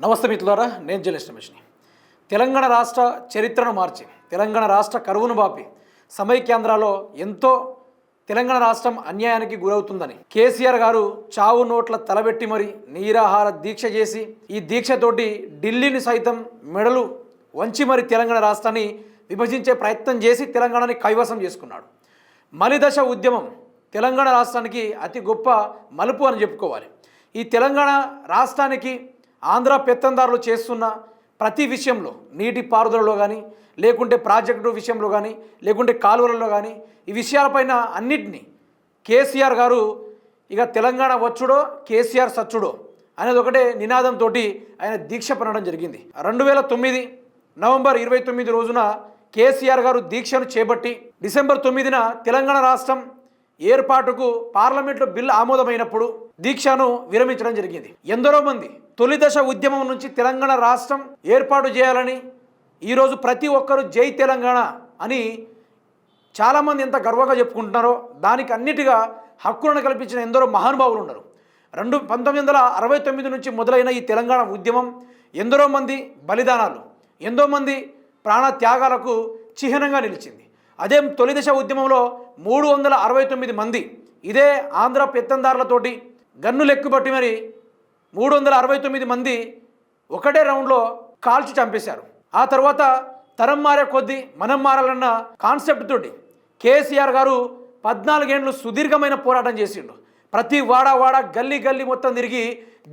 నమస్తే మిత్రులారా నేను జలేష్ రమేష్ని. తెలంగాణ రాష్ట్ర చరిత్రను మార్చి తెలంగాణ రాష్ట్ర కరువును బాపి సమైక్యాంధ్రాలో ఎంతో తెలంగాణ రాష్ట్రం అన్యాయానికి గురవుతుందని కేసీఆర్ గారు చావు నోట్ల తలబెట్టి మరి నీరాహార దీక్ష చేసి ఈ దీక్షతోటి ఢిల్లీని సైతం మెడలు వంచి మరి తెలంగాణ రాష్ట్రాన్ని విభజించే ప్రయత్నం చేసి తెలంగాణని కైవసం చేసుకున్నాడు. మలిదశ ఉద్యమం తెలంగాణ రాష్ట్రానికి అతి గొప్ప మలుపు అని చెప్పుకోవాలి. ఈ తెలంగాణ రాష్ట్రానికి ఆంధ్ర పెత్తందారులు చేస్తున్న ప్రతి విషయంలో నీటి పారుదలలో కానీ లేకుంటే ప్రాజెక్టు విషయంలో కానీ లేకుంటే కాలువలలో కానీ ఈ విషయాలపైన అన్నిటినీ కేసీఆర్ గారు ఇక తెలంగాణ వచ్చుడో కేసీఆర్ సచ్చుడో అనేది ఒకటే నినాదంతో ఆయన దీక్ష పనడం జరిగింది. రెండు వేల తొమ్మిది నవంబర్ ఇరవై తొమ్మిది రోజున కేసీఆర్ గారు దీక్షను చేపట్టి డిసెంబర్ తొమ్మిదిన తెలంగాణ రాష్ట్రం ఏర్పాటుకు పార్లమెంట్లో బిల్లు ఆమోదమైనప్పుడు దీక్షను విరమించడం జరిగింది. ఎందరో మంది తొలిదశ ఉద్యమం నుంచి తెలంగాణ రాష్ట్రం ఏర్పాటు చేయాలని ఈరోజు ప్రతి ఒక్కరూ జై తెలంగాణ అని చాలామంది ఎంత గర్వంగా చెప్పుకుంటున్నారో దానికి అన్నిటిగా హక్కులను కల్పించిన ఎందరో మహానుభావులు ఉన్నారు. రెండు పంతొమ్మిది వందల అరవై తొమ్మిది నుంచి మొదలైన ఈ తెలంగాణ ఉద్యమం ఎందరో మంది బలిదానాలు ఎంతో మంది ప్రాణ త్యాగాలకు చిహ్నంగా నిలిచింది. అదే తొలి దశ ఉద్యమంలో మూడు వందల అరవై తొమ్మిది మంది. ఇదే ఆంధ్ర పెత్తందారులతోటి గన్నులు ఎక్కుబట్టి మరి మూడు వందల అరవై తొమ్మిది మంది ఒకటే రౌండ్లో కాల్చి చంపేశారు. ఆ తర్వాత తరం మారే కొద్దీ మనం మారాలన్న కాన్సెప్ట్ తోటి కేసీఆర్ గారు పద్నాలుగేండ్లు సుదీర్ఘమైన పోరాటం చేసిండు. ప్రతి వాడ వాడ గల్లీ గల్లీ మొత్తం తిరిగి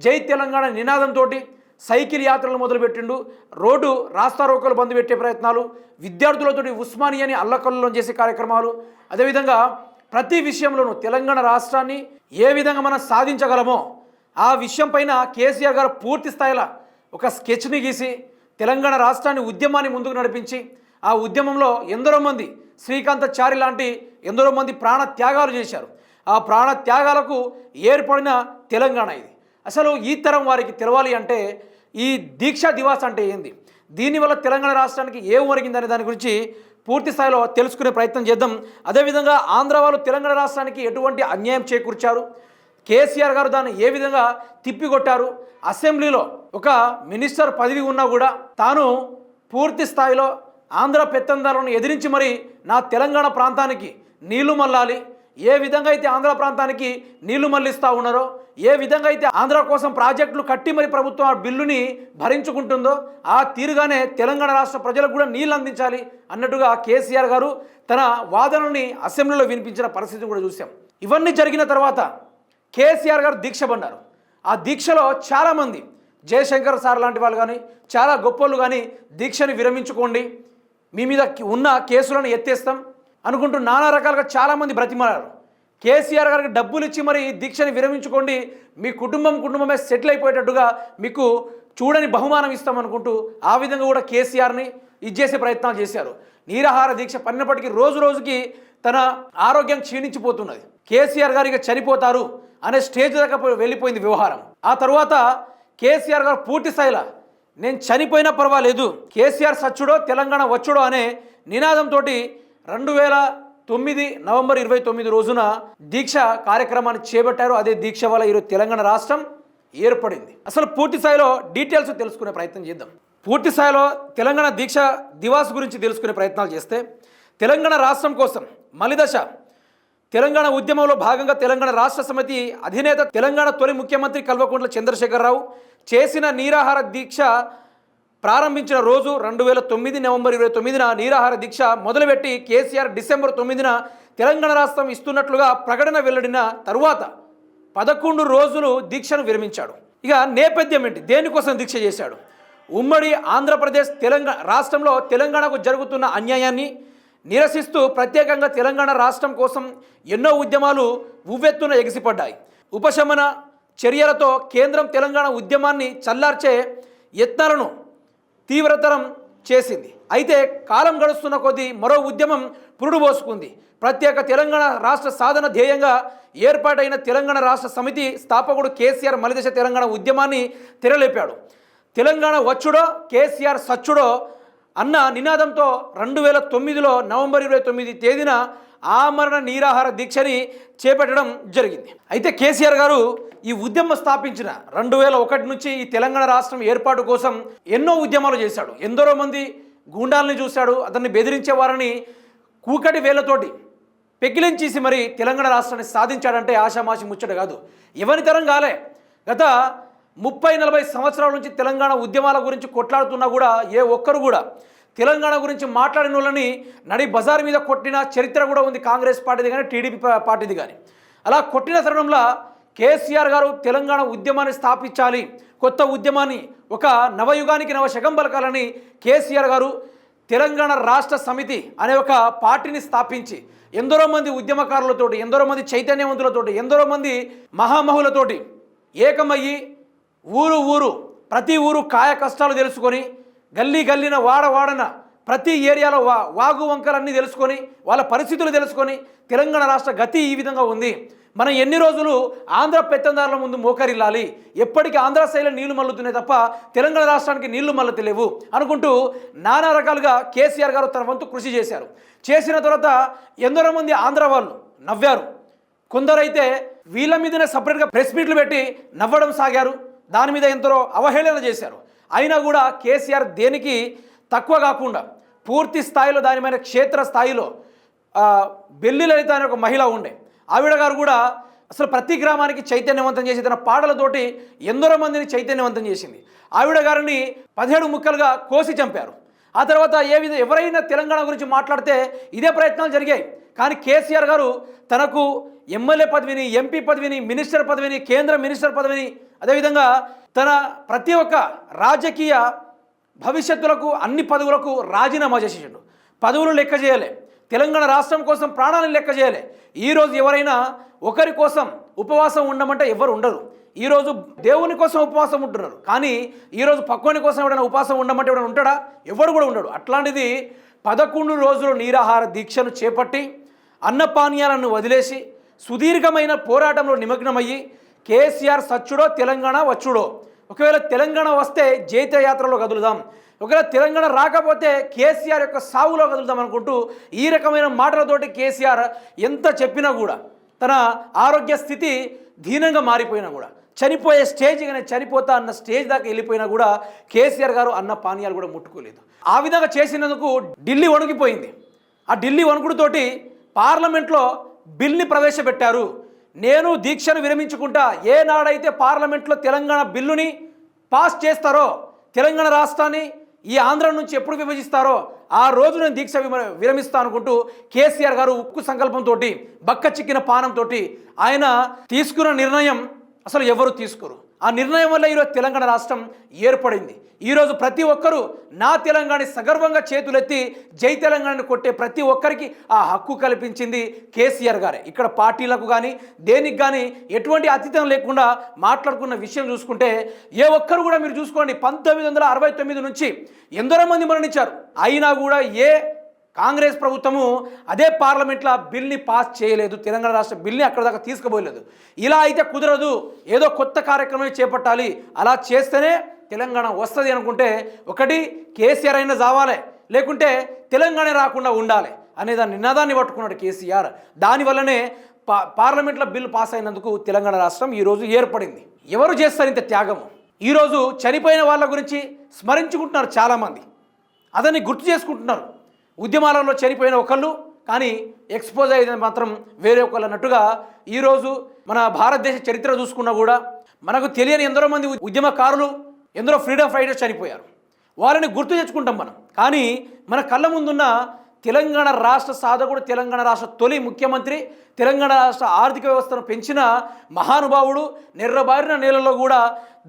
జై తెలంగాణ నినాదంతో సైకిల్ యాత్రలు మొదలుపెట్టిండు. రోడ్డు రాస్తారోకలు బంద్ పెట్టే ప్రయత్నాలు విద్యార్థులతోటి ఉస్మానియాని అల్లకల్లోలం చేసే కార్యక్రమాలు. అదేవిధంగా ప్రతి విషయంలోనూ తెలంగాణ రాష్ట్రాన్ని ఏ విధంగా మనం సాధించగలమో ఆ విషయం పైన కేసీఆర్ గారు పూర్తి స్థాయిలో ఒక స్కెచ్ని గీసి తెలంగాణ రాష్ట్రాన్ని ఉద్యమాన్ని ముందుకు నడిపించి ఆ ఉద్యమంలో ఎందరో మంది శ్రీకాంతచారి లాంటి ఎందరో మంది ప్రాణ త్యాగాలు చేశారు. ఆ ప్రాణ త్యాగాలకు ఏర్పడిన తెలంగాణ ఇది. అసలు ఈ తరం వారికి తెలవాలి అంటే ఈ దీక్షా దివాస్ అంటే ఏంది? దీనివల్ల తెలంగాణ రాష్ట్రానికి ఏం ఒరిగిందనే దాని గురించి పూర్తి స్థాయిలో తెలుసుకునే ప్రయత్నం చేద్దాం. అదేవిధంగా ఆంధ్ర వాళ్ళు తెలంగాణ రాష్ట్రానికి ఎటువంటి అన్యాయం చేకూర్చారు? కేసీఆర్ గారు దాన్ని ఏ విధంగా తిప్పికొట్టారు? అసెంబ్లీలో ఒక మినిస్టర్ పదవి ఉన్నా కూడా తాను పూర్తి స్థాయిలో ఆంధ్ర పెత్తందారులను ఎదిరించి మరి నా తెలంగాణ ప్రాంతానికి నీళ్ళు మల్లాలి ఏ విధంగా అయితే ఆంధ్ర ప్రాంతానికి నీళ్ళు మళ్ళిస్తూ ఉన్నారో ఏ విధంగా అయితే ఆంధ్ర కోసం ప్రాజెక్టులు కట్టి మరి ప్రభుత్వం ఆ బిల్లుని భరించుకుంటుందో ఆ తీరుగానే తెలంగాణ రాష్ట్ర ప్రజలకు కూడా నీళ్ళు అందించాలి అన్నట్టుగా కేసీఆర్ గారు తన వాదనని అసెంబ్లీలో వినిపించిన పరిస్థితిని కూడా చూసాం ఇవన్నీ జరిగిన తర్వాత కేసీఆర్ గారు దీక్ష పడ్డారు. ఆ దీక్షలో చాలామంది జయశంకర్ సార్ లాంటి వాళ్ళు కానీ చాలా గొప్పోళ్ళు కానీ దీక్షని విరమించుకోండి. మీ మీద ఉన్న కేసులను ఎత్తేస్తాం. అనుకుంటూ నానా రకాలుగా చాలామంది బ్రతిమలారు. కేసీఆర్ గారికి డబ్బులు ఇచ్చి మరి దీక్షని విరమించుకోండి మీ కుటుంబం కుటుంబమే సెటిల్ అయిపోయేటట్టుగా మీకు చూడని బహుమానం ఇస్తామనుకుంటూ ఆ విధంగా కూడా కేసీఆర్ని ఇచ్చేసే ప్రయత్నాలు చేశారు. నీరాహార దీక్ష పడినప్పటికీ రోజు రోజుకి తన ఆరోగ్యం క్షీణించిపోతున్నది. కేసీఆర్ గారు ఇక చనిపోతారు అనే స్టేజ్ దాకా వెళ్ళిపోయింది వ్యవహారం. ఆ తర్వాత కేసీఆర్ గారు పూర్తి స్థాయిలో నేను చనిపోయినా పర్వాలేదు కేసీఆర్ సచ్చుడో తెలంగాణ వచ్చుడో అనే నినాదంతో రెండు వేల తొమ్మిది నవంబర్ ఇరవై తొమ్మిది రోజున దీక్ష కార్యక్రమాన్ని చేపట్టారు. అదే దీక్ష వల్ల ఈరోజు తెలంగాణ రాష్ట్రం ఏర్పడింది. అసలు పూర్తి స్థాయిలో డీటెయిల్స్ తెలుసుకునే ప్రయత్నం చేద్దాం. పూర్తి స్థాయిలో తెలంగాణ దీక్ష దివాస్ గురించి తెలుసుకునే ప్రయత్నాలు చేస్తే తెలంగాణ రాష్ట్రం కోసం మలిదశ తెలంగాణ ఉద్యమంలో భాగంగా తెలంగాణ రాష్ట్ర సమితి అధినేత తెలంగాణ తొలి ముఖ్యమంత్రి కల్వకుంట్ల చంద్రశేఖరరావు చేసిన నీరాహార దీక్ష ప్రారంభించిన రోజు రెండు వేల తొమ్మిది నవంబర్ ఇరవై తొమ్మిదిన నీరాహార దీక్ష మొదలుపెట్టి కేసీఆర్ డిసెంబర్ తొమ్మిదిన తెలంగాణ రాష్ట్రం ఇస్తున్నట్లుగా ప్రకటన వెల్లడిన తరువాత పదకొండు రోజులు దీక్షను విరమించాడు. ఇక నేపథ్యం ఏంటి? దేనికోసం దీక్ష చేశాడు? ఉమ్మడి ఆంధ్రప్రదేశ్ తెలంగాణ రాష్ట్రంలో తెలంగాణకు జరుగుతున్న అన్యాయాన్ని నిరసిస్తూ ప్రత్యేకంగా తెలంగాణ రాష్ట్రం కోసం ఎన్నో ఉద్యమాలు ఉవ్వెత్తున ఎగిసిపడ్డాయి. ఉపశమన చర్యలతో కేంద్రం తెలంగాణ ఉద్యమాన్ని చల్లార్చే యత్నాలను తీవ్రతరం చేసింది. అయితే కాలం గడుస్తున్న కొద్దీ మరో ఉద్యమం పురుడు పోసుకుంది ప్రత్యేక తెలంగాణ రాష్ట్ర సాధన ధ్యేయంగా ఏర్పాటైన తెలంగాణ రాష్ట్ర సమితి స్థాపకుడు కేసీఆర్ మలిదశ తెలంగాణ ఉద్యమాన్ని తెరలేపాడు. తెలంగాణ వచ్చుడో కేసీఆర్ సచ్చుడో అన్న నినాదంతో రెండు వేల తొమ్మిదిలో నవంబర్ ఇరవై తొమ్మిది తేదీన ఆమరణ నీరాహార దీక్షని చేపట్టడం జరిగింది. అయితే కేసీఆర్ గారు ఈ ఉద్యమం స్థాపించిన రెండు వేల ఒకటి నుంచి ఈ తెలంగాణ రాష్ట్రం ఏర్పాటు కోసం ఎన్నో ఉద్యమాలు చేశాడు. ఎందరో మంది గూండాలని చూశాడు. అతన్ని బెదిరించే వారిని కూకటి వేలతోటి పెకిలించేసి మరి తెలంగాణ రాష్ట్రాన్ని సాధించాడంటే ఆషామాషి ముచ్చట కాదు. ఎవరి తరం కాలే. గత ముప్పై నలభై సంవత్సరాల నుంచి తెలంగాణ ఉద్యమాల గురించి కొట్లాడుతున్నా కూడా ఏ ఒక్కరు కూడా తెలంగాణ గురించి మాట్లాడిన వాళ్ళని నడి బజార్ మీద కొట్టిన చరిత్ర కూడా ఉంది కాంగ్రెస్ పార్టీది కానీ టీడీపీ పార్టీది కానీ. అలా కొట్టిన తరుణంలో కేసీఆర్ గారు తెలంగాణ ఉద్యమాన్ని స్థాపించాలి కొత్త ఉద్యమాన్ని ఒక నవయుగానికి నవశకం పలకాలని కేసీఆర్ గారు తెలంగాణ రాష్ట్ర సమితి అనే ఒక పార్టీని స్థాపించి ఎందరో మంది ఉద్యమకారులతోటి ఎందరో మంది చైతన్యవంతులతోటి ఎందరో మంది మహామహులతోటి ఏకమయ్యి ఊరు ఊరు ప్రతి ఊరు కాయ కష్టాలు తెలుసుకొని గల్లీ గల్లీన వాడ వాడన ప్రతి ఏరియాలో వా వాగు వంకలన్నీ తెలుసుకొని వాళ్ళ పరిస్థితులు తెలుసుకొని తెలంగాణ రాష్ట్ర గతి ఈ విధంగా ఉంది. మనం ఎన్ని రోజులు ఆంధ్ర పెత్తందారుల ముందు మోకరిల్లాలి? ఎప్పటికీ ఆంధ్ర శైలి నీళ్ళు మల్లుతున్నాయి తప్ప తెలంగాణ రాష్ట్రానికి నీళ్ళు మల్లతలేవు అనుకుంటూ నానా రకాలుగా కేసీఆర్ గారు తన వంతు కృషి చేశారు. చేసిన తర్వాత ఎందరో మంది ఆంధ్ర వాళ్ళు నవ్వారు. కొందరైతే వీళ్ళ మీదనే సపరేట్గా ప్రెస్ మీట్లు పెట్టి నవ్వడం సాగారు. దాని మీద ఎంతో అవహేళన చేశారు. అయినా కూడా కేసీఆర్ దేనికి తక్కువ కాకుండా పూర్తి స్థాయిలో దానిమైన క్షేత్ర స్థాయిలో బెల్లి లలిత అనే ఒక మహిళ ఉండే. ఆవిడ గారు కూడా అసలు ప్రతి గ్రామానికి చైతన్యవంతం చేసి తన పాటలతోటి ఎందరో మందిని చైతన్యవంతం చేసింది. ఆవిడ గారిని పదిహేడు ముక్కలుగా కోసి చంపారు. ఆ తర్వాత ఏ విధ ఎవరైనా తెలంగాణ గురించి మాట్లాడితే ఇదే ప్రయత్నాలు జరిగాయి. కానీ కేసీఆర్ గారు తనకు ఎమ్మెల్యే పదవిని ఎంపీ పదవిని మినిస్టర్ పదవిని కేంద్ర మినిస్టర్ పదవిని అదేవిధంగా తన ప్రతి ఒక్క రాజకీయ భవిష్యత్తులకు అన్ని పదవులకు రాజీనామా చేసేసిండు. పదవులు లెక్క చేయలే. తెలంగాణ రాష్ట్రం కోసం ప్రాణాలను లెక్క చేయలే. ఈరోజు ఎవరైనా ఒకరి కోసం ఉపవాసం ఉండమంటే ఎవరు ఉండరు. ఈరోజు దేవుని కోసం ఉపవాసం ఉంటున్నారు. కానీ ఈరోజు పక్వని కోసం ఎవడైనా ఉపవాసం ఉండమంటే ఎవడైనా ఉంటాడా? ఎవడు కూడా ఉండడు. అట్లాంటిది పదకొండు రోజులు నీరాహార దీక్షను చేపట్టి అన్నపానీయాలను వదిలేసి సుదీర్ఘమైన పోరాటంలో నిమగ్నమయ్యి కేసీఆర్ సచ్చుడో తెలంగాణ వచ్చుడో. ఒకవేళ తెలంగాణ వస్తే జైత్యయాత్రలో కదులుదాం. ఒకవేళ తెలంగాణ రాకపోతే కేసీఆర్ యొక్క సావులో కదులుదాం అనుకుంటూ ఈ రకమైన మాటలతోటి కేసీఆర్ ఎంత చెప్పినా కూడా తన ఆరోగ్య స్థితి దీనంగా మారిపోయినా కూడా చనిపోయే స్టేజ్ కానీ చనిపోతా అన్న స్టేజ్ దాకా వెళ్ళిపోయినా కూడా కేసీఆర్ గారు అన్న పానీయాలు కూడా ముట్టుకోలేదు. ఆ విధంగా చేసినందుకు ఢిల్లీ వణికిపోయింది. ఆ ఢిల్లీ వణుకుడుతోటి పార్లమెంట్లో బిల్ని ప్రవేశపెట్టారు. నేను దీక్షను విరమించుకుంటా ఏనాడైతే పార్లమెంట్లో తెలంగాణ బిల్లుని పాస్ చేస్తారో తెలంగాణ రాష్ట్రాన్ని ఈ ఆంధ్ర నుంచి ఎప్పుడు విభజిస్తారో ఆ రోజు నేను దీక్ష విమ- విరమిస్తా అనుకుంటూ కేసీఆర్ గారు ఉక్కు సంకల్పంతో బక్క చిక్కిన పానంతో ఆయన తీసుకున్న నిర్ణయం అసలు ఎవరు తీసుకోరు. ఆ నిర్ణయం వల్ల ఈరోజు తెలంగాణ రాష్ట్రం ఏర్పడింది. ఈరోజు ప్రతి ఒక్కరూ నా తెలంగాణ సగర్వంగా చేతులెత్తి జై తెలంగాణను కొట్టే ప్రతి ఒక్కరికి ఆ హక్కు కల్పించింది కేసీఆర్ గారే. ఇక్కడ పార్టీలకు కానీ దేనికి కానీ ఎటువంటి అతీతం లేకుండా మాట్లాడుకున్న విషయం చూసుకుంటే ఏ ఒక్కరు కూడా మీరు చూసుకోండి పంతొమ్మిది వందల అరవై తొమ్మిది నుంచి ఎందరో మంది మరణించారు. అయినా కూడా ఏ కాంగ్రెస్ ప్రభుత్వము అదే పార్లమెంట్లో ఆ బిల్ని పాస్ చేయలేదు తెలంగాణ రాష్ట్ర బిల్ని అక్కడ దాకా తీసుకుపోలేదు. ఇలా అయితే కుదరదు ఏదో కొత్త కార్యక్రమం చేపట్టాలి అలా చేస్తేనే తెలంగాణ వస్తుంది అనుకుంటే ఒకటి కేసీఆర్ అయినా జావాలి లేకుంటే తెలంగాణ రాకుండా ఉండాలి అనే దాని నినాదాన్ని పట్టుకున్నాడు కేసీఆర్. దానివల్లనే పా పార్లమెంట్లో బిల్లు పాస్ అయినందుకు తెలంగాణ రాష్ట్రం ఈరోజు ఏర్పడింది. ఎవరు చేస్తారు ఇంత త్యాగము? ఈరోజు చనిపోయిన వాళ్ళ గురించి స్మరించుకుంటున్నారు చాలామంది. అదని గుర్తు చేసుకుంటున్నారు. ఉద్యమాలలో చనిపోయిన ఒకళ్ళు కానీ ఎక్స్పోజ్ అయ్యేది మాత్రం వేరే ఒకళ్ళు అన్నట్టుగా ఈరోజు మన భారతదేశ చరిత్ర చూసుకున్నా కూడా మనకు తెలియని ఎందరో మంది ఉద్యమకారులు ఎందరో ఫ్రీడమ్ ఫైటర్స్ చనిపోయారు. వాళ్ళని గుర్తు తెచ్చుకుంటాం మనం. కానీ మన కళ్ళ ముందున్న తెలంగాణ రాష్ట్ర సాధకుడు తెలంగాణ రాష్ట్ర తొలి ముఖ్యమంత్రి తెలంగాణ రాష్ట్ర ఆర్థిక వ్యవస్థను పెంచిన మహానుభావుడు నెర్రబారిన నేలలో కూడా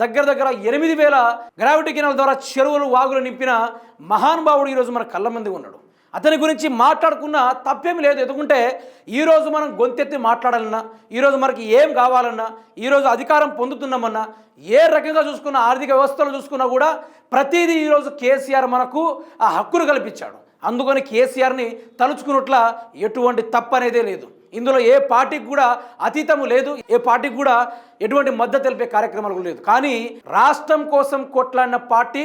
దగ్గర దగ్గర ఎనిమిది వేల గ్రావిటీ కెనాల ద్వారా చెరువులు వాగులు నింపిన మహానుభావుడు ఈరోజు మన కళ్ళ మంది ఉన్నాడు. అతని గురించి మాట్లాడుకున్న తప్పేం లేదు. ఎందుకంటే ఈరోజు మనం గొంతెత్తి మాట్లాడాలన్నా ఈరోజు మనకి ఏం కావాలన్నా ఈరోజు అధికారం పొందుతున్నామన్నా ఏ రకంగా చూసుకున్న ఆర్థిక వ్యవస్థలు చూసుకున్నా కూడా ప్రతిదీ ఈరోజు కేసీఆర్ మనకు ఆ హక్కును కల్పించాడు. అందుకని కేసీఆర్ని తలుచుకున్నట్ల ఎటువంటి తప్పనేదే లేదు. ఇందులో ఏ పార్టీకి కూడా అతీతము లేదు ఏ పార్టీకి కూడా ఎటువంటి మద్దతు తెలిపే కార్యక్రమాలు లేదు. కానీ రాష్ట్రం కోసం కొట్లాడిన పార్టీ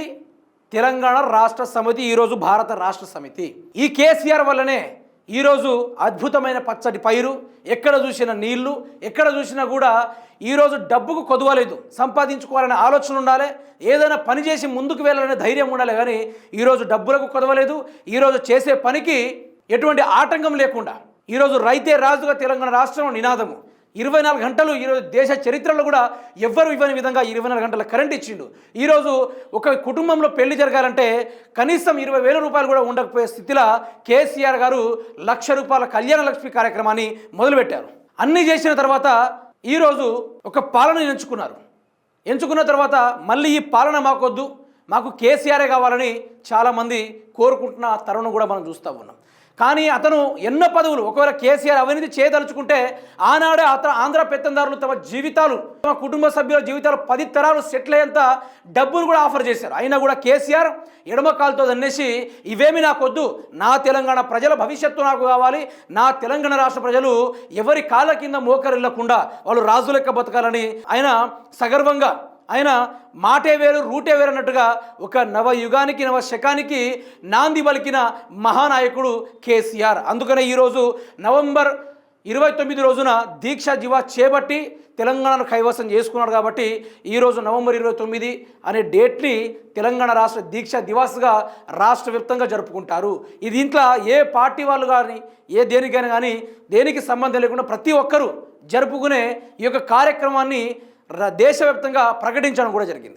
తెలంగాణ రాష్ట్ర సమితి ఈరోజు భారత రాష్ట్ర సమితి. ఈ కేసీఆర్ వల్లనే ఈరోజు అద్భుతమైన పచ్చటి పైరు ఎక్కడ చూసిన నీళ్ళు ఎక్కడ చూసినా కూడా ఈరోజు డబ్బుకు కొదవలేదు సంపాదించుకోవాలనే ఆలోచన ఉండాలి ఏదైనా పని చేసి ముందుకు వెళ్ళాలనే ధైర్యం ఉండాలి కానీ ఈరోజు డబ్బులకు కొదవలేదు ఈరోజు చేసే పనికి ఎటువంటి ఆటంకం లేకుండా ఈరోజు రైతే రాజుగా తెలంగాణ రాష్ట్రంలో నినాదము. ఇరవై నాలుగు గంటలు ఈరోజు దేశ చరిత్రలో కూడా ఎవ్వరు ఇవ్వని విధంగా ఇరవై నాలుగు గంటల కరెంట్ ఇచ్చిండు. ఈరోజు ఒక కుటుంబంలో పెళ్ళి జరగాలంటే కనీసం ఇరవై వేల రూపాయలు కూడా ఉండకపోయే స్థితిలో కేసీఆర్ గారు లక్ష రూపాయల కళ్యాణ లక్ష్మి కార్యక్రమాన్ని మొదలుపెట్టారు. అన్నీ చేసిన తర్వాత ఈరోజు ఒక పాలన ఎంచుకున్నారు. ఎంచుకున్న తర్వాత మళ్ళీ ఈ పాలన మాకొద్దు మాకు కేసీఆరే కావాలని చాలామంది కోరుకుంటున్న తరుణం కూడా మనం చూస్తూ ఉన్నాం. కానీ అతను ఎన్నో పదవులు. ఒకవేళ కేసీఆర్ అవినీతి చేయదలుచుకుంటే ఆనాడే అతను ఆంధ్ర పెత్తందారులు తమ జీవితాలు తమ కుటుంబ సభ్యుల జీవితాలు పది తరాలు సెటిల్ అయ్యేంత డబ్బులు కూడా ఆఫర్ చేశారు. అయినా కూడా కేసీఆర్ ఎడమ కాలుతో దన్నేసి ఇవేమి నాకొద్దు. నా తెలంగాణ ప్రజల భవిష్యత్తు నాకు కావాలి. నా తెలంగాణ రాష్ట్ర ప్రజలు ఎవరి కాళ్ళ కింద మోకరిల్లకుండా వాళ్ళు రాజు లెక్క బతకాలని ఆయన సగర్వంగా ఆయన మాటే వేరు రూటే వేరు అన్నట్టుగా ఒక నవ యుగానికి నవ శకానికి నాంది పలికిన మహానాయకుడు కేసీఆర్. అందుకనే ఈరోజు నవంబర్ ఇరవై తొమ్మిది రోజున దీక్ష దివా చేపట్టి తెలంగాణను కైవసం చేసుకున్నాడు కాబట్టి ఈరోజు నవంబర్ ఇరవై తొమ్మిది అనే డేట్ని తెలంగాణ రాష్ట్ర దీక్ష దివాస్గా రాష్ట్ర వ్యాప్తంగా జరుపుకుంటారు. ఇది ఇంట్లో ఏ పార్టీ వాళ్ళు కానీ ఏ దేనికైనా కానీ దేనికి సంబంధం లేకుండా ప్రతి ఒక్కరూ జరుపుకునే ఈ యొక్క కార్యక్రమాన్ని దేశవ్యాప్తంగా ప్రకటించడం కూడా జరిగింది.